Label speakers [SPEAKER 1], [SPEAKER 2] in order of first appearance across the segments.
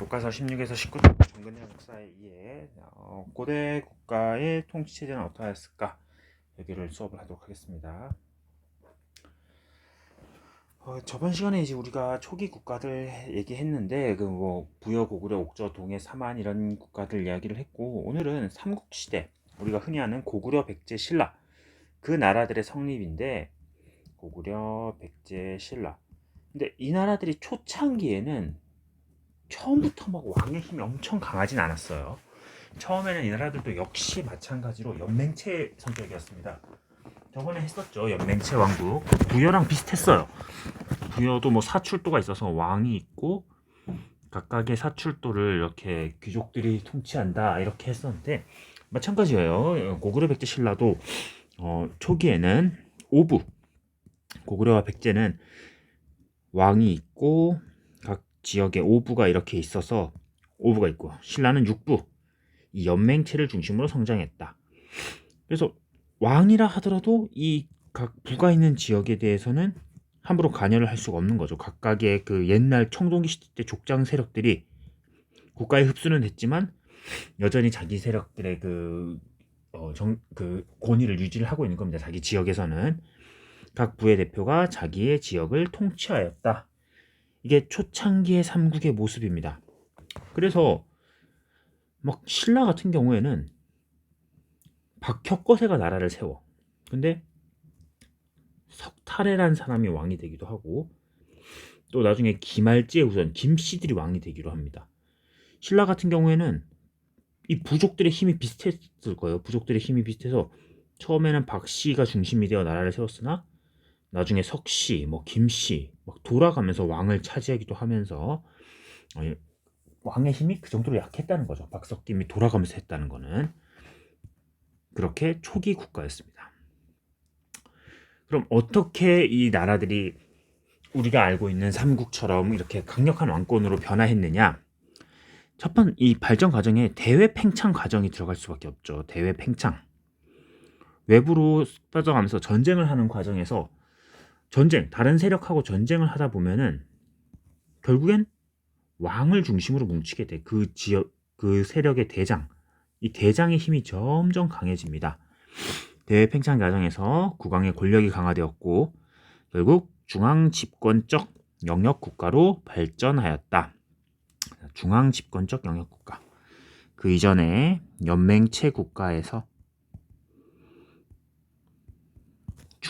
[SPEAKER 1] 교과서 16에서 19쪽 정근의 역사에 의해 어, 고대 국가의 통치 체제는 어떠하였을까 여기를 수업을 하도록 하겠습니다. 어, 저번 시간에 이제 우리가 초기 국가들 얘기했는데 그 뭐 부여, 고구려, 옥저, 동해, 삼한 이런 국가들 이야기를 했고 오늘은 삼국 시대 우리가 흔히 아는 고구려, 백제, 신라 그 나라들의 성립인데 고구려, 백제, 신라 근데 이 나라들이 초창기에는 처음부터 막 왕의 힘이 엄청 강하진 않았어요. 처음에는 이 나라들도 역시 마찬가지로 연맹체 성격이었습니다. 저번에 했었죠. 연맹체 왕국. 부여랑 비슷했어요. 부여도 뭐 사출도가 있어서 왕이 있고 각각의 사출도를 이렇게 귀족들이 통치한다 이렇게 했었는데 마찬가지예요. 고구려 백제 신라도 어, 초기에는 오부 고구려와 백제는 왕이 있고 각 지역에 오부가 이렇게 있어서 오부가 있고 신라는 육부 이 연맹체를 중심으로 성장했다. 그래서 왕이라 하더라도 이 각 부가 있는 지역에 대해서는 함부로 관여를 할 수가 없는 거죠. 각각의 그 옛날 청동기 시대 때 족장 세력들이 국가에 흡수는 됐지만 여전히 자기 세력들의 그, 어, 정, 그 권위를 유지를 하고 있는 겁니다. 자기 지역에서는 각 부의 대표가 자기의 지역을 통치하였다. 이게 초창기의 삼국의 모습입니다. 그래서 막 신라 같은 경우에는 박혁거세가 나라를 세워. 근데 석탈해란 사람이 왕이 되기도 하고 또 나중에 김할지의 후손 김씨들이 왕이 되기로 합니다. 신라 같은 경우에는 이 부족들의 힘이 비슷했을 거예요. 부족들의 힘이 비슷해서 처음에는 박씨가 중심이 되어 나라를 세웠으나 나중에 석씨, 뭐 김씨 막 돌아가면서 왕을 차지하기도 하면서 어, 왕의 힘이 그 정도로 약했다는 거죠. 박석김이 돌아가면서 했다는 거는 그렇게 초기 국가였습니다. 그럼 어떻게 이 나라들이 우리가 알고 있는 삼국처럼 이렇게 강력한 왕권으로 변화했느냐? 첫 번 이 발전 과정에 대외 팽창 과정이 들어갈 수밖에 없죠. 대외 팽창. 외부로 빠져가면서 전쟁을 하는 과정에서 전쟁, 다른 세력하고 전쟁을 하다 보면은 결국엔 왕을 중심으로 뭉치게 돼. 그 지역, 그 세력의 대장, 이 대장의 힘이 점점 강해집니다. 대외 팽창 과정에서 국왕의 권력이 강화되었고 결국 중앙 집권적 영역 국가로 발전하였다. 중앙 집권적 영역 국가. 그 이전에 연맹체 국가에서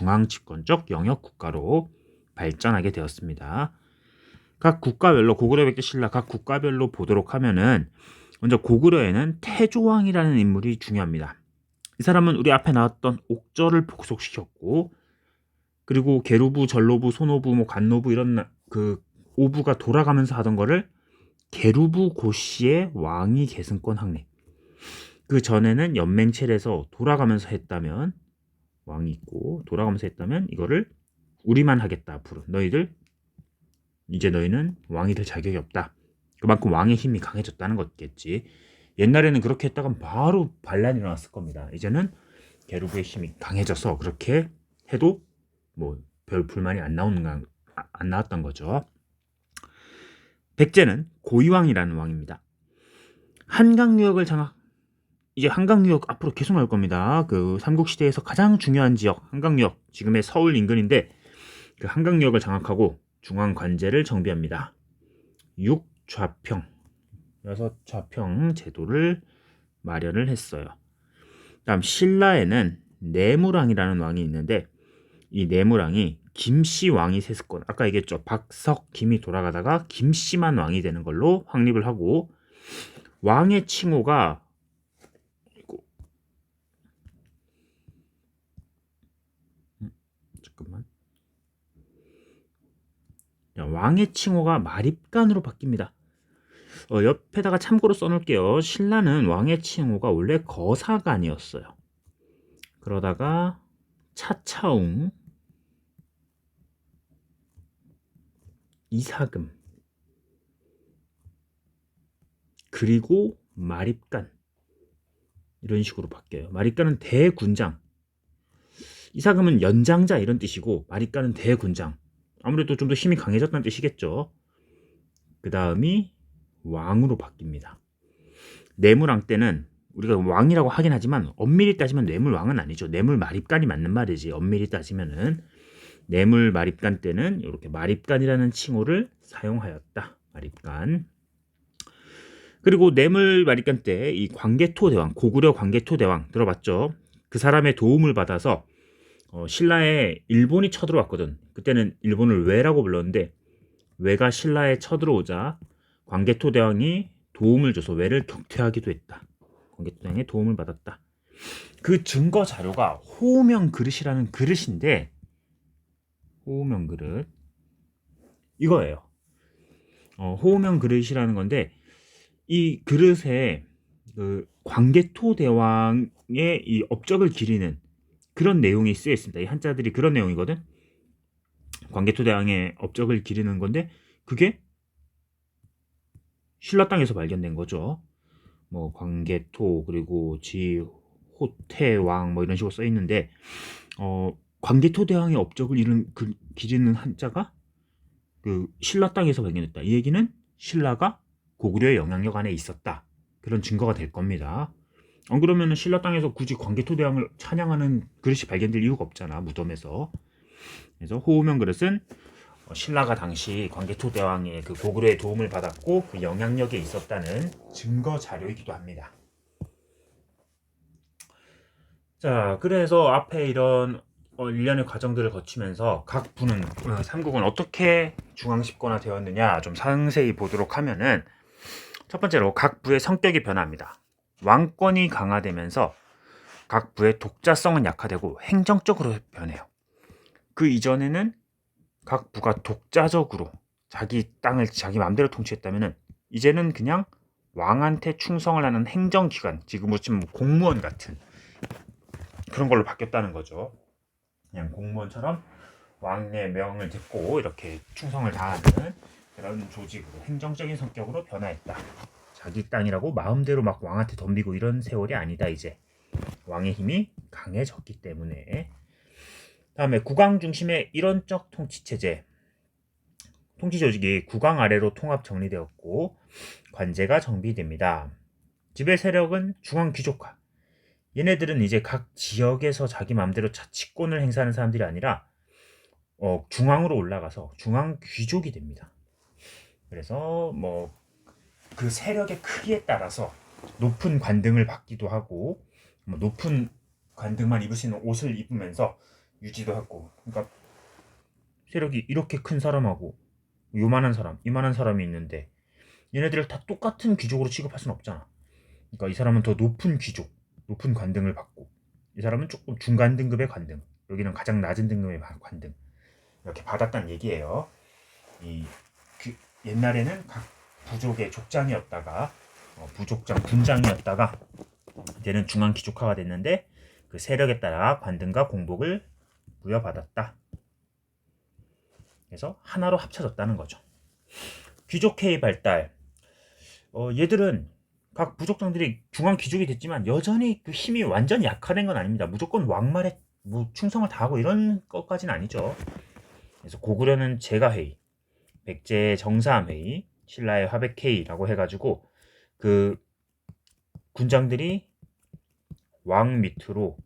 [SPEAKER 1] 중앙 집권적 영역 국가로 발전하게 되었습니다. 각 국가별로 고구려 백제 신라 각 국가별로 보도록 하면은 먼저 고구려에는 태조왕이라는 인물이 중요합니다. 이 사람은 우리 앞에 나왔던 옥저를 복속시켰고 그리고 계루부, 전로부, 소노부, 뭐 간노부 이런 나- 그 오부가 돌아가면서 하던 거를 계루부 고씨의 왕위 계승권 확립. 그 전에는 연맹체에서 돌아가면서 했다면 왕이 있고 돌아가면서 했다면 이거를 우리만 하겠다 앞으로 너희들 이제 너희는 왕이 될 자격이 없다. 그만큼 왕의 힘이 강해졌다는 거겠지. 옛날에는 그렇게 했다가 바로 반란이 일어났을 겁니다. 이제는 게르부의 힘이 강해져서 그렇게 해도 뭐 별 불만이 안 나오는 거- 아- 안 나왔던 거죠. 백제는 고이왕이라는 왕입니다. 한강 유역을 장악 이제 한강 유역 앞으로 계속 나올 겁니다. 그 삼국 시대에서 가장 중요한 지역 한강 유역 지금의 서울 인근인데 그 한강 유역을 장악하고 중앙 관제를 정비합니다. 육좌평 여섯 좌평 제도를 마련을 했어요. 다음 신라에는 내무랑이라는 왕이 있는데 이 내무랑이 김씨 왕이 세습권 아까 얘기했죠. 박석 김이 돌아가다가 김씨만 왕이 되는 걸로 확립을 하고 왕의 칭호가 이거 음, 잠깐만 자, 왕의 칭호가 마립간으로 바뀝니다. 어, 옆에다가 참고로 써놓을게요. 신라는 왕의 칭호가 원래 거사간이었어요. 그러다가 차차웅, 이사금, 그리고 마립간 이런 식으로 바뀌어요. 마립간은 대군장, 이사금은 연장자 이런 뜻이고 마립간은 대군장. 아무래도 좀 더 힘이 강해졌다는 뜻이겠죠. 그 다음이 왕으로 바뀝니다. 뇌물왕 때는 우리가 왕이라고 하긴 하지만 엄밀히 따지면 뇌물왕은 아니죠. 뇌물 마립간이 맞는 말이지. 엄밀히 따지면은 뇌물 마립간 때는 이렇게 마립간이라는 칭호를 사용하였다. 마립간. 그리고 뇌물 마립간 때 이 광개토 대왕, 고구려 광개토 대왕 들어봤죠? 그 사람의 도움을 받아서 어, 신라에 일본이 쳐들어왔거든. 그때는 일본을 왜라고 불렀는데 왜가 신라에 쳐들어오자 광개토 대왕이 도움을 줘서 왜를 격퇴하기도 했다. 광개토 대왕의 도움을 받았다. 그 증거 자료가 호명 그릇이라는 그릇인데 호명 그릇 이거예요. 어, 호명 그릇이라는 건데 이 그릇에 그 광개토 대왕의 이 업적을 기리는 그런 내용이 쓰여 있습니다. 이 한자들이 그런 내용이거든. 광개토 대왕의 업적을 기리는 건데 그게 신라 땅에서 발견된 거죠. 뭐 광개토 그리고 지 호태왕 뭐 이런 식으로 써 있는데 어 광개토 대왕의 업적을 이룬 그 기리는 한자가 그 신라 땅에서 발견됐다. 이 얘기는 신라가 고구려의 영향력 안에 있었다. 그런 증거가 될 겁니다. 안 그러면 신라 땅에서 굳이 광개토 대왕을 찬양하는 그릇이 발견될 이유가 없잖아 무덤에서. 그래서 호우명 그릇은 어, 신라가 당시 광개토 대왕의 그 고구려의 도움을 받았고 그 영향력에 있었다는 증거 자료이기도 합니다. 자, 그래서 앞에 이런 어, 일련의 과정들을 거치면서 각 부는 어, 삼국은 어떻게 중앙집권화 되었느냐 좀 상세히 보도록 하면은 첫 번째로 각 부의 성격이 변합니다. 왕권이 강화되면서 각 부의 독자성은 약화되고 행정적으로 변해요. 그 이전에는 각 부가 독자적으로 자기 땅을 자기 마음대로 통치했다면은 이제는 그냥 왕한테 충성을 하는 행정기관, 지금으로 치면 공무원 같은 그런 걸로 바뀌었다는 거죠. 그냥 공무원처럼 왕의 명을 듣고 이렇게 충성을 다하는 그런 조직으로 행정적인 성격으로 변화했다. 자기 땅이라고 마음대로 막 왕한테 덤비고 이런 세월이 아니다 이제 왕의 힘이 강해졌기 때문에 다음에 국왕 중심의 일원적 통치 체제 통치 조직이 국왕 아래로 통합 정리되었고 관제가 정비됩니다. 지배 세력은 중앙 귀족화. 얘네들은 이제 각 지역에서 자기 마음대로 자치권을 행사하는 사람들이 아니라 어, 중앙으로 올라가서 중앙 귀족이 됩니다. 그래서 뭐 그 세력의 크기에 따라서 높은 관등을 받기도 하고 뭐 높은 관등만 입을 수 있는 옷을 입으면서 유지도 하고 그러니까 세력이 이렇게 큰 사람하고 요만한 사람, 이만한 사람이 있는데 얘네들을 다 똑같은 귀족으로 취급할 수는 없잖아. 그러니까 이 사람은 더 높은 귀족, 높은 관등을 받고 이 사람은 조금 중간 등급의 관등, 여기는 가장 낮은 등급의 관등 이렇게 받았다는 얘기예요. 이 그, 옛날에는 각 부족의 족장이었다가 어, 부족장 군장이었다가 이제는 중앙 귀족화가 됐는데 그 세력에 따라 관등과 공복을 부여받았다. 그래서 하나로 합쳐졌다는 거죠. 귀족회의 발달. 어, 얘들은 각 부족장들이 중앙 귀족이 됐지만 여전히 그 힘이 완전 약화된 건 아닙니다. 무조건 왕말에 뭐 충성을 다하고 이런 것까지는 아니죠. 그래서 고구려는 제가회의, 백제 정사함회의, 신라의 화백회의라고 해가지고 그 군장들이 왕 밑으로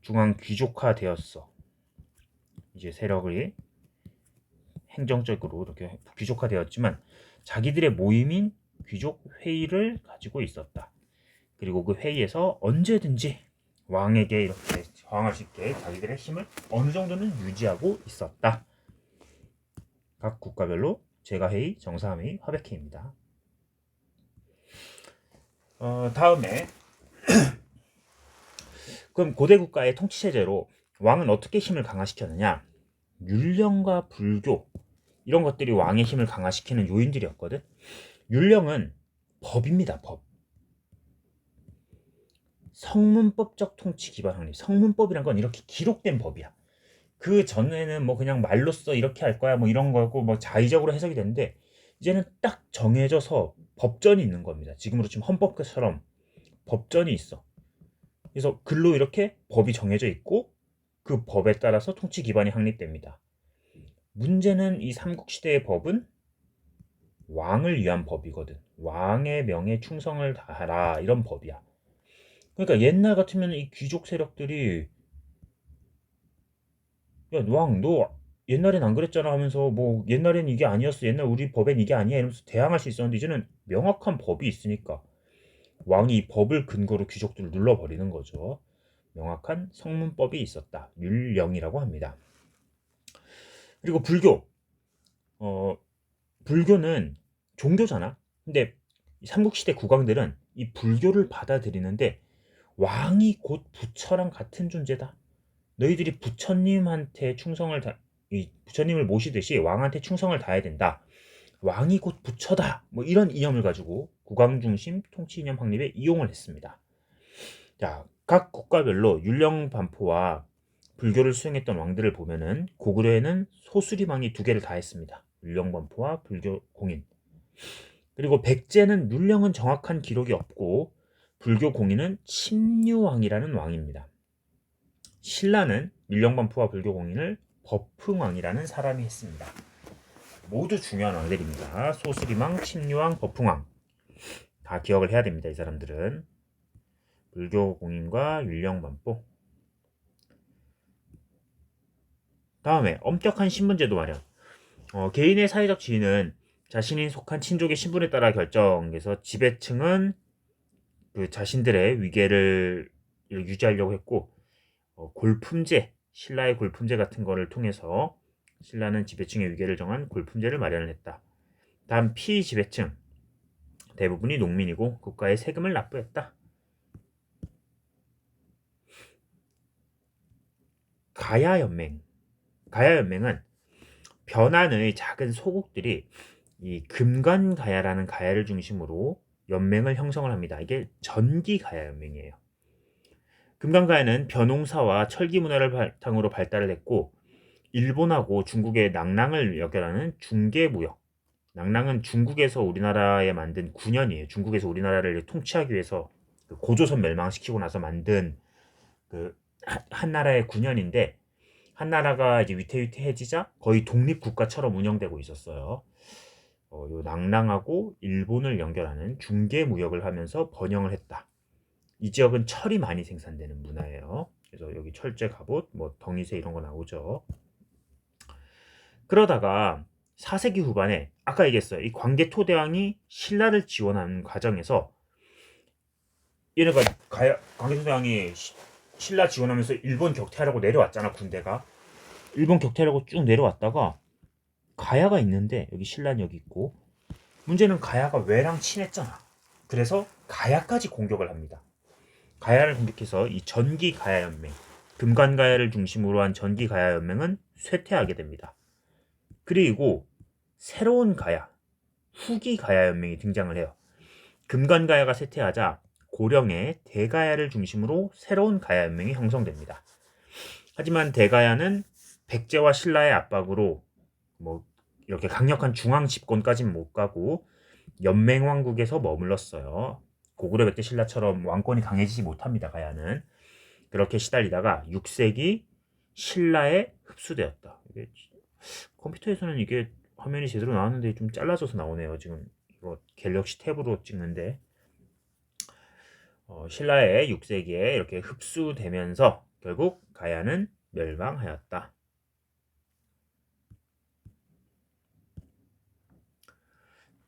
[SPEAKER 1] 중앙 귀족화 되었어. 이제 세력이 행정적으로 이렇게 귀족화 되었지만 자기들의 모임인 귀족 회의를 가지고 있었다. 그리고 그 회의에서 언제든지 왕에게 이렇게 저항할 수 있게 자기들의 힘을 어느 정도는 유지하고 있었다. 각 국가별로 제가회의, 정사회의, 화백회의입니다. 어, 다음에 그럼 고대 국가의 통치 체제로 왕은 어떻게 힘을 강화시켰느냐? 율령과 불교 이런 것들이 왕의 힘을 강화시키는 요인들이었거든. 율령은 법입니다. 법. 성문법적 통치 기반 확립. 성문법이란 건 이렇게 기록된 법이야. 그 전에는 뭐 그냥 말로써 이렇게 할 거야 뭐 이런 거고 뭐 자의적으로 해석이 되는데 이제는 딱 정해져서 법전이 있는 겁니다. 지금으로 치면 헌법처럼 법전이 있어. 그래서 글로 이렇게 법이 정해져 있고 그 법에 따라서 통치 기반이 확립됩니다. 문제는 이 삼국시대의 법은 왕을 위한 법이거든. 왕의 명에 충성을 다하라 이런 법이야. 그러니까 옛날 같으면 이 귀족 세력들이 야, 왕, 너 옛날엔 안 그랬잖아 하면서 뭐 옛날엔 이게 아니었어. 옛날 우리 법엔 이게 아니야 이러면서 대항할 수 있었는데 이제는 명확한 법이 있으니까 왕이 이 법을 근거로 귀족들을 눌러버리는 거죠. 명확한 성문법이 있었다. 율령이라고 합니다. 그리고 불교. 어, 불교는 종교잖아. 근데 삼국시대 국왕들은 이 불교를 받아들이는데 왕이 곧 부처랑 같은 존재다. 너희들이 부처님한테 충성을 다, 이 부처님을 모시듯이 왕한테 충성을 다해야 된다. 왕이 곧 부처다. 뭐 이런 이념을 가지고 국왕 중심 통치 이념 확립에 이용을 했습니다. 자, 각 국가별로 율령 반포와 불교를 수행했던 왕들을 보면은 고구려에는 소수리망이 두 개를 다 했습니다. 율령 반포와 불교 공인. 그리고 백제는 율령은 정확한 기록이 없고 불교 공인은 침류왕이라는 왕입니다. 신라는 율령 반포와 불교 공인을 법흥왕이라는 사람이 했습니다. 모두 중요한 왕들입니다. 소수리망, 침류왕, 법흥왕. 다 기억을 해야 됩니다. 이 사람들은. 불교 공인과 율령 반포. 다음에 엄격한 신분제도 마련. 어, 개인의 사회적 지위는 자신이 속한 친족의 신분에 따라 결정해서 지배층은 그 자신들의 위계를 유지하려고 했고 어, 골품제, 신라의 골품제 같은 거를 통해서 신라는 지배층의 위계를 정한 골품제를 마련을 했다. 다음 피지배층 대부분이 농민이고 국가에 세금을 납부했다. 가야연맹 가야연맹은 변환의 작은 소국들이 이 금관가야라는 가야를 중심으로 연맹을 형성을 합니다. 이게 전기가야연맹이에요. 금관가야는 벼농사와 철기 문화를 바탕으로 발달을 했고 일본하고 중국의 낭랑을 연결하는 중개 무역. 낭랑은 중국에서 우리나라에 만든 군현이에요. 중국에서 우리나라를 통치하기 위해서 그 고조선 멸망시키고 나서 만든 그 한 나라의 군현인데 한 나라가 이제 위태위태해지자 거의 독립 국가처럼 운영되고 있었어요. 어, 요 낭랑하고 일본을 연결하는 중개 무역을 하면서 번영을 했다. 이 지역은 철이 많이 생산되는 문화예요. 그래서 여기 철제 갑옷, 뭐 덩이새 이런 거 나오죠. 그러다가 4세기 후반에 아까 얘기했어요. 이 광개토 대왕이 신라를 지원하는 과정에서 얘네가 가야, 광개토 대왕이 신라 지원하면서 일본 격퇴하려고 내려왔잖아 군대가 일본 격퇴하려고 쭉 내려왔다가 가야가 있는데 여기 신라는 여기 있고 문제는 가야가 왜랑 친했잖아 그래서 가야까지 공격을 합니다 가야를 공격해서 이 전기 가야 연맹 금관 가야를 중심으로 한 전기 가야 연맹은 쇠퇴하게 됩니다 그리고 새로운 가야 후기 가야 연맹이 등장을 해요 금관 가야가 쇠퇴하자 고령의 대가야를 중심으로 새로운 가야 연맹이 형성됩니다. 하지만 대가야는 백제와 신라의 압박으로 뭐 이렇게 강력한 중앙 집권까지는 못 가고 연맹 왕국에서 머물렀어요. 고구려 백제 신라처럼 왕권이 강해지지 못합니다. 가야는 그렇게 시달리다가 6세기 신라에 흡수되었다. 이게 컴퓨터에서는 이게 화면이 제대로 나왔는데 좀 잘라져서 나오네요. 지금 이거 갤럭시 탭으로 찍는데 어, 신라의 6세기에 이렇게 흡수되면서 결국 가야는 멸망하였다.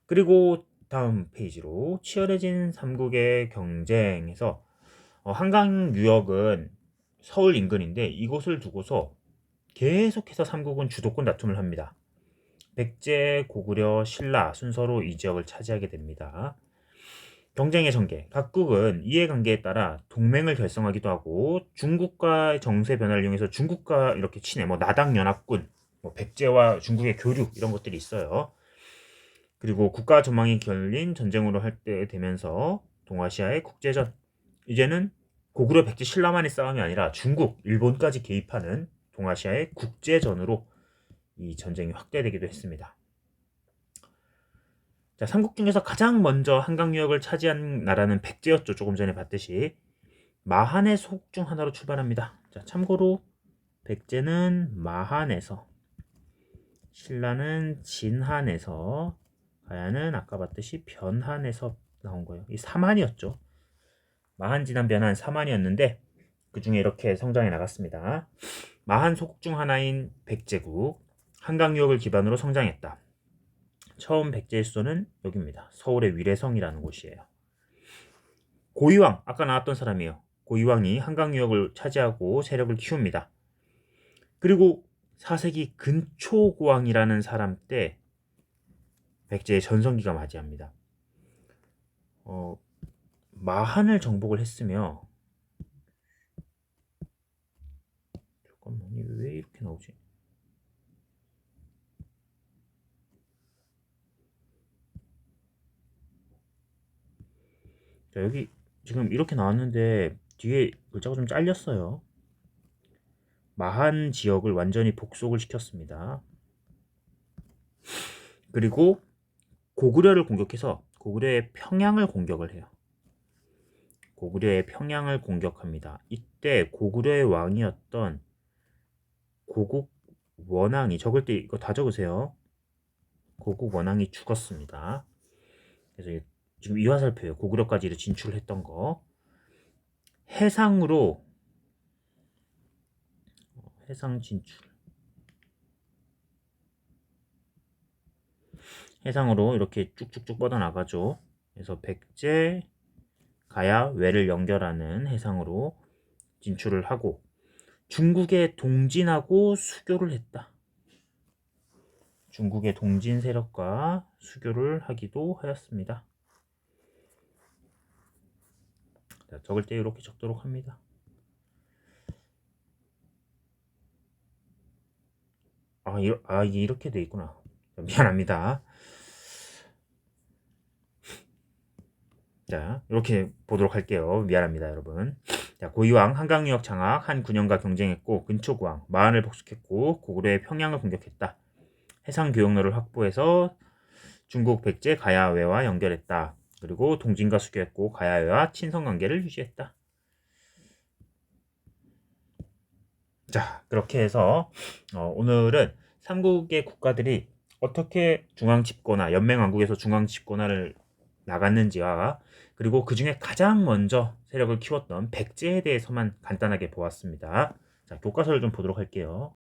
[SPEAKER 1] 그리고 다음 페이지로 치열해진 삼국의 경쟁에서 어, 한강 유역은 서울 인근인데 이곳을 두고서 계속해서 삼국은 주도권 다툼을 합니다. 백제, 고구려, 신라 순서로 이 지역을 차지하게 됩니다. 경쟁의 전개. 각국은 이해관계에 따라 동맹을 결성하기도 하고 중국과의 정세 변화를 이용해서 중국과 이렇게 친해. 뭐 나당 연합군, 뭐 백제와 중국의 교류 이런 것들이 있어요. 그리고 국가 전망이 결린 전쟁으로 할 때 되면서 동아시아의 국제전. 이제는 고구려 백제 신라만의 싸움이 아니라 중국, 일본까지 개입하는 동아시아의 국제전으로 이 전쟁이 확대되기도 했습니다. 자, 삼국 중에서 가장 먼저 한강 유역을 차지한 나라는 백제였죠. 조금 전에 봤듯이 마한의 속중 하나로 출발합니다. 자, 참고로 백제는 마한에서 신라는 진한에서 가야는 아까 봤듯이 변한에서 나온 거예요. 이 사만이었죠. 마한 지난 변한 사만이었는데 그 중에 이렇게 성장해 나갔습니다. 마한 소국 중 하나인 백제국 한강 유역을 기반으로 성장했다. 처음 백제의 수도는 여기입니다. 서울의 위례성이라는 곳이에요. 고이왕 아까 나왔던 사람이에요. 고이왕이 한강 유역을 차지하고 세력을 키웁니다. 그리고 4세기 근초고왕이라는 사람 때 백제의 전성기가 맞이합니다. 어, 마한을 정복을 했으며 잠깐만 왜 이렇게 나오지? 자 여기 지금 이렇게 나왔는데 뒤에 글자가 좀 잘렸어요. 마한 지역을 완전히 복속을 시켰습니다. 그리고 고구려를 공격해서 고구려의 평양을 공격을 해요. 고구려의 평양을 공격합니다. 이때 고구려의 왕이었던 고국 원왕이 적을 때 이거 다 적으세요. 고국 원왕이 죽었습니다. 그래서 지금 이 화살표예요. 고구려까지 진출을 했던 거. 해상으로 어, 해상 진출. 해상으로 이렇게 쭉쭉쭉 뻗어나가죠. 그래서 백제, 가야, 외를 연결하는 해상으로 진출을 하고 중국에 동진하고 수교를 했다. 중국의 동진 세력과 수교를 하기도 하였습니다. 자, 적을 때 이렇게 적도록 합니다. 아, 이, 아 이렇게 돼 있구나. 미안합니다. 자, 이렇게 보도록 할게요. 미안합니다, 여러분. 자, 고이왕 한강유역 장악 한 9년가 경쟁했고 근초고왕 마한을 복속했고 고구려의 평양을 공격했다. 해상 교역로를 확보해서 중국 백제 가야외와 연결했다. 그리고 동진과 수교했고 가야외와 친선 관계를 유지했다. 자, 그렇게 해서 어, 오늘은 삼국의 국가들이 어떻게 중앙 집권화, 연맹 왕국에서 중앙 집권화를 나갔는지와 그리고 그 중에 가장 먼저 세력을 키웠던 백제에 대해서만 간단하게 보았습니다. 자, 교과서를 좀 보도록 할게요.